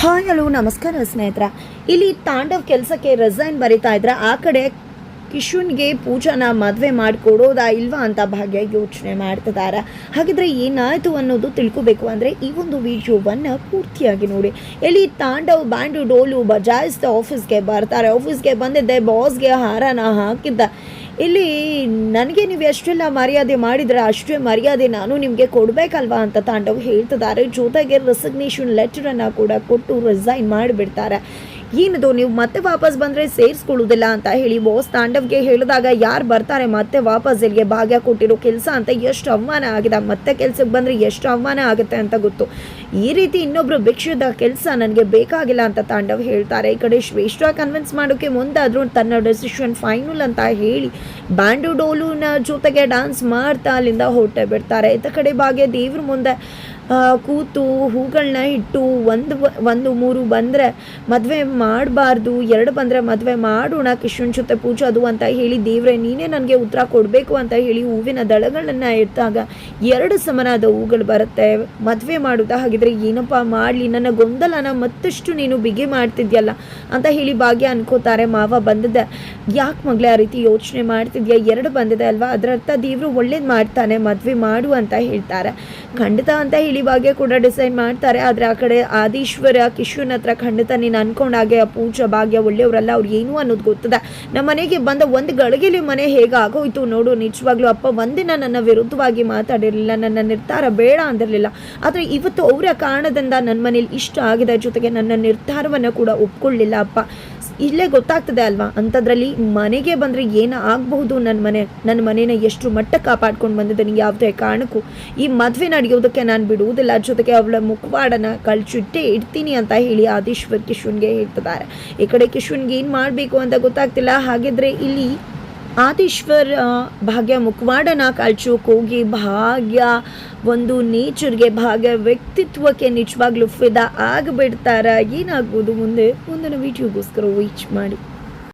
Hi hello, ನಮಸ್ಕಾರ ಸ್ನೇಹಿತರ. ಇಲ್ಲಿ ತಾಂಡವ್ ಕೆಲಸಕ್ಕೆ ರೆಸೈನ್ ಬರಿತಾ ಇದ್ರೆ ಆ ಕಡೆ ಕಿಶುನ್ಗೆ ಪೂಜಾನ ಮದುವೆ ಮಾಡಿಕೊಡೋದಾ ಇಲ್ವಾ ಅಂತ ಭಾಗ್ಯ ಯೋಚನೆ ಮಾಡ್ತಿದ್ದಾರೆ. ಹಾಗಿದ್ರೆ ಏನಾಯಿತು ಅನ್ನೋದು ತಿಳ್ಕೊಬೇಕು ಅಂದರೆ ಈ ಒಂದು ವಿಡಿಯೋವನ್ನು ಪೂರ್ತಿಯಾಗಿ ನೋಡಿ. ಎಲ್ಲಿ ತಾಂಡವ್ ಬ್ಯಾಂಡು ಡೋಲು ಬಜಾಯಿಸ್ತಾ ಆಫೀಸ್ಗೆ ಬರ್ತಾರೆ. ಆಫೀಸ್ಗೆ ಬಂದಿದ್ದೆ ಬಾಸ್ಗೆ ಹಾರನ ಹಾಕಿದ್ದ. ಇಲ್ಲಿ ನನಗೆ ನೀವು ಎಷ್ಟೆಲ್ಲ ಮರ್ಯಾದೆ ಮಾಡಿದರೆ, ಅಷ್ಟೇ ಮರ್ಯಾದೆ ನಾನು ನಿಮಗೆ ಕೊಡಬೇಕಲ್ವಾ ಅಂತ ತಾಂಡವ್ ಹೇಳ್ತಿದ್ದಾರೆ. ಜೊತೆಗೆ ರೆಸಿಗ್ನೇಷನ್ ಲೆಟರನ್ನು ಕೂಡ ಕೊಟ್ಟು ರಿಸೈನ್ ಮಾಡಿಬಿಡ್ತಾರೆ. ಏನದು, ನೀವು ಮತ್ತೆ ವಾಪಸ್ ಬಂದರೆ ಸೇರಿಸ್ಕೊಳ್ಳೋದಿಲ್ಲ ಅಂತ ಹೇಳಿ ಬಾಸ್ ತಾಂಡವ್ಗೆ ಹೇಳಿದಾಗ ಯಾರು ಬರ್ತಾರೆ ಮತ್ತೆ ವಾಪಸ್ ಇಲ್ಲಿಗೆ ಭಾಗ್ಯ ಕೊಟ್ಟಿರೋ ಕೆಲಸ ಅಂತ ಎಷ್ಟು ಅವಮಾನ ಆಗಿದೆ, ಮತ್ತೆ ಕೆಲ್ಸಕ್ಕೆ ಬಂದರೆ ಎಷ್ಟು ಅವಮಾನ ಆಗುತ್ತೆ ಅಂತ ಗೊತ್ತು. ಈ ರೀತಿ ಇನ್ನೊಬ್ಬರು ಭಿಕ್ಷದ ಕೆಲಸ ನನಗೆ ಬೇಕಾಗಿಲ್ಲ ಅಂತ ತಾಂಡವ್ ಹೇಳ್ತಾರೆ. ಈ ಕಡೆ ಶ್ರೇಷ್ಠ ಕನ್ವಿನ್ಸ್ ಮಾಡೋಕ್ಕೆ ಮುಂದಾದರೂ ತನ್ನ ಡೆಸಿಷನ್ ಫೈನಲ್ ಅಂತ ಹೇಳಿ ಬ್ಯಾಂಡು ಡೋಲುನ ಜೊತೆಗೆ ಡ್ಯಾನ್ಸ್ ಮಾಡ್ತಾ ಅಲ್ಲಿಂದ ಹೊರಟೆ ಬಿಡ್ತಾರೆ. ಇತ್ತ ಕಡೆ ಭಾಗ್ಯ ದೇವ್ರ ಮುಂದೆ ಕೂತು ಹೂಗಳನ್ನ ಇಟ್ಟು ಒಂದು ಒಂದು ಮೂರು ಬಂದರೆ ಮದುವೆ ಮಾಡಬಾರ್ದು, ಎರಡು ಬಂದರೆ ಮದುವೆ ಮಾಡೋಣ ಕೃಷ್ಣನ ಜೊತೆ ಪೂಜಾದು ಅಂತ ಹೇಳಿ ದೇವರೇ, ನೀನೇ ನನಗೆ ಉತ್ತರ ಕೊಡಬೇಕು ಅಂತ ಹೇಳಿ ಹೂವಿನ ದಳಗಳನ್ನು ಇಟ್ಟಾಗ ಎರಡು ಸಮನಾದ ಹೂಗಳು ಬರುತ್ತೆ. ಮದುವೆ ಮಾಡೋದಾ ಹಾಗಿದ್ರೆ ಏನಪ್ಪ ಮಾಡಲಿ, ನನ್ನ ಗೊಂದಲನ ಮತ್ತಷ್ಟು ನೀನು ಬಿಗಿ ಮಾಡ್ತಿದ್ಯಲ್ಲ ಅಂತ ಹೇಳಿ ಭಾಗ್ಯ ಅನ್ಕೋತಾರೆ. ಮಾವ ಬಂದದ. ಯಾಕೆ ಮಗಳೇ ಆ ರೀತಿ ಯೋಚನೆ ಮಾಡ್ತಿದ್ಯಾ? ಎರಡು ಬಂದಿದೆ ಅಲ್ವಾ? ಅದರರ್ಥ ದೇವರು ಒಳ್ಳೇದು ಮಾಡ್ತಾನೆ, ಮದುವೆ ಮಾಡು ಅಂತ ಹೇಳ್ತಾರೆ. ಖಂಡಿತ ಅಂತ ಹೇಳಿ ಭಾಗ್ಯ ಕೂಡ ಡಿಸೈಡ್ ಮಾಡ್ತಾರೆ. ಆದರೆ ಆ ಕಡೆ ಆದೀಶ್ವರ, ಕಿಶುನ್ ಹತ್ರ ಖಂಡಿತ ನೀನು ಅನ್ಕೊಂಡಾಗೆ ಆ ಪೂಜಾ ಭಾಗ್ಯ ಒಳ್ಳೆಯವರಲ್ಲ, ಅವ್ರು ಏನು ಅನ್ನೋದು ಗೊತ್ತದೆ? ನಮ್ಮ ಮನೆಗೆ ಬಂದ ಒಂದು ಗಳಿಗೆಲಿ ಮನೆ ಹೇಗೆ ಆಗೋಯ್ತು ನೋಡು, ನಿಜವಾಗ್ಲೂ ಅಪ್ಪ ಒಂದಿನ ನನ್ನ ವಿರುದ್ಧವಾಗಿ ಮಾತಾಡಿರಲಿಲ್ಲ, ನನ್ನ ನಿರ್ಧಾರ ಬೇಡ ಅಂದಿರಲಿಲ್ಲ. ಆದರೆ ಇವತ್ತು ಅವರ ಕಾರಣದಿಂದ ನನ್ನ ಮನೇಲಿ ಇಷ್ಟ ಆಗಿದೆ ಜೊತೆಗೆ ನನ್ನ ನಿರ್ಧಾರವನ್ನು ಕೂಡ ಒಪ್ಕೊಳ್ಳಿಲ್ಲ ಅಪ್ಪ. ಇಲ್ಲೇ ಗೊತ್ತಾಗ್ತದೆ ಅಲ್ವಾ? ಅಂಥದ್ರಲ್ಲಿ ಮನೆಗೆ ಬಂದರೆ ಏನ ಆಗಬಹುದು ನನ್ನ ಮನೆ ನನ್ನ ಮನೇನ ಎಷ್ಟು ಮಟ್ಟ ಕಾಪಾಡ್ಕೊಂಡು ಬಂದಿದ್ದೀನಿ ಯಾವುದೇ ಕಾರಣಕ್ಕೂ. ಈ ಮದುವೆ ನಡೆಯೋದಕ್ಕೆ ನಾನು ಬಿಡುವುದಿಲ್ಲ ಜೊತೆಗೆ ಅವಳ ಮುಖವಾಡನ ಕಳ್ಚಿಟ್ಟೇ ಇಡ್ತೀನಿ ಅಂತ ಹೇಳಿ ಆದೀಶ್ವರ್ ಕಿಶುನ್ಗೆ ಹೇಳ್ತಿದ್ದಾರೆ. ಈ ಕಡೆ ಕಿಶುನ್ಗೆ ಏನು ಮಾಡಬೇಕು ಅಂತ ಗೊತ್ತಾಗ್ತಿಲ್ಲ, ಹಾಗಿದ್ರೆ ಇಲ್ಲಿ ಆದೀಶ್ವರ್ ಭಾಗ್ಯ ಮುಖವಾಡನ ಕಳ್ಚೋಕೆ ಹೋಗಿ ಭಾಗ್ಯ, ಒಂದು ನೇಚರ್ಗೆ ಭಾಗ್ಯ ವ್ಯಕ್ತಿತ್ವಕ್ಕೆ ನಿಜವಾಗ್ಲೂ ಫಿದಾ ಆಗಿಬಿಡ್ತಾರ? ಏನಾಗ್ಬೋದು ಮುಂದೆ? ಮುಂದಿನ ವಿಡಿಯೋಗೋಸ್ಕರ ವೀಚ್ ಮಾಡಿ.